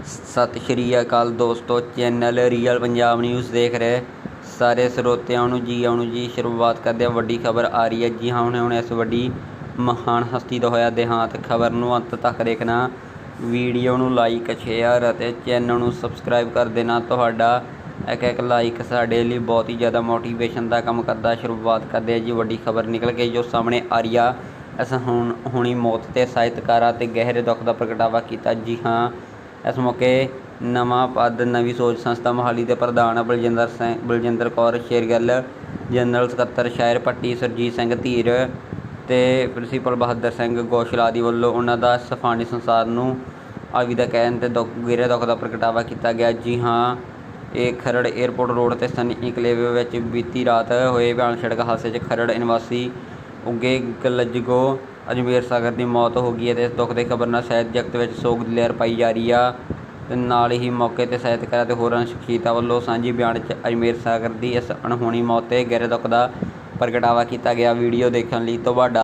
ਸਤਿ ਸ਼੍ਰੀ ਅਕਾਲ ਦੋਸਤੋ, channel real Punjab news ਦੇਖ ਰਹੇ ਸਾਰੇ ਸਰੋਤਿਆਂ ਨੂੰ ਜੀ ਆਉਣ ਜੀ, ਸ਼ੁਰੂਆਤ ਕਰਦੇ ਹਾਂ ਵੱਡੀ ਖਬਰ ਆ ਰਹੀ ਹੈ। ਜੀ ਹਾਂ, ਹੁਣੇ ਹੁਣ ਇਸ ਵੱਡੀ ਮਹਾਨ ਹਸਤੀ ਦਾ ਹੋਇਆ ਦੇਹਾਂਤ ਖਬਰ ਨੂੰ ਅੰਤ ਤੱਕ ਦੇਖਣਾ। ਵੀਡੀਓ ਨੂੰ ਲਾਈਕ ਸ਼ੇਅਰ ਅਤੇ ਚੈਨਲ ਨੂੰ ਸਬਸਕ੍ਰਾਈਬ ਕਰ ਦੇਣਾ। ਤੁਹਾਡਾ ਇੱਕ ਇੱਕ ਲਾਈਕ ਸਾਡੇ ਲਈ ਬਹੁਤ ਹੀ ਜ਼ਿਆਦਾ ਮੋਟੀਵੇਸ਼ਨ ਦਾ ਕੰਮ ਕਰਦਾ। ਸ਼ੁਰੂਆਤ ਕਰਦੇ ਹਾਂ ਜੀ ਵੱਡੀ ਖਬਰ ਨਿਕਲ ਕੇ ਜੋ ਸਾਹਮਣੇ ਆ ਰਹੀ ਆ। ਇਸ ਹੁਣ ਹੁਣੀ ਮੌਤ ਤੇ ਸਾਹਿਤਕਾਰਾਂ ਤੇ ਗਹਿਰੇ ਦੁੱਖ ਦਾ ਪ੍ਰਗਟਾਵਾ ਕੀਤਾ। ਜੀ ਹਾਂ ਇਸ ਮੌਕੇ ਨਵਾਂ ਪਦ, ਨਵੀਂ ਸੋਚ ਸੰਸਥਾ ਮੋਹਾਲੀ ਦੇ ਪ੍ਰਧਾਨ ਬਲਜਿੰਦਰ ਸਿੰਘ ਬਲਜਿੰਦਰ ਕੌਰ ਸ਼ੇਰਗਿੱਲ, ਜਨਰਲ ਸਕੱਤਰ ਸ਼ਾਇਰ ਪੱਟੀ ਸਰਜੀਤ ਸਿੰਘ ਧੀਰ ਤੇ ਪ੍ਰਿੰਸੀਪਲ ਬਹਾਦਰ ਸਿੰਘ ਗੋਸ਼ਲ ਆਦਿ ਵੱਲੋਂ ਉਹਨਾਂ ਦਾ ਸਫਾਨੀ ਸੰਸਾਰ ਨੂੰ ਆਵਿਦਾ ਕਹਿਣ ਤੇ ਦੁੱਖ, ਗਹਿਰੇ ਦੁੱਖ ਦਾ ਪ੍ਰਗਟਾਵਾ ਕੀਤਾ ਗਿਆ। ਜੀ ਹਾਂ, ਇਹ ਖਰੜ 에ਅਰਪੋਰਟ ਰੋਡ ਤੇ ਸਨੀ। ਇਨਕਲੇਵ ਵਿੱਚ ਬੀਤੀ ਰਾਤ ਹੋਏ ਭਿਆਨਕ ਸੜਕ ਹਾਦਸੇ 'ਚ ਖਰੜ ਨਿਵਾਸੀ ਉੱਗੇ ਗਲਜਗੋ ਅਜਮੇਰ ਸਾਗਰ ਦੀ ਮੌਤ ਹੋ ਗਈ ਹੈ ਤੇ ਇਸ ਦੁੱਖ ਦੀ ਖਬਰ ਨਾਲ ਸਾਹਿਤ ਜਗਤ ਵਿੱਚ ਸੋਗ ਦੀ ਲਹਿਰ ਪਾਈ ਜਾ ਰਹੀ ਆ। ਤੇ ਨਾਲ ਹੀ ਮੌਕੇ ਤੇ ਸਾਹਿਤਕਾਰਾਂ ਤੇ ਹੋਰਾਂ ਸ਼ਖਸੀਅਤਾਂ ਵੱਲੋਂ ਸਾਂਝੀ ਬਿਆਨ 'ਚ ਅਜਮੇਰ ਸਾਗਰ ਦੀ ਇਸ ਅਣਹੋਣੀ ਮੌਤ ਤੇ ਗਹਿਰੇ ਦੁੱਖ ਦਾ ਪ੍ਰਗਟਾਵਾ ਕੀਤਾ ਗਿਆ। ਵੀਡੀਓ ਦੇਖਣ ਲਈ ਤੁਹਾਡਾ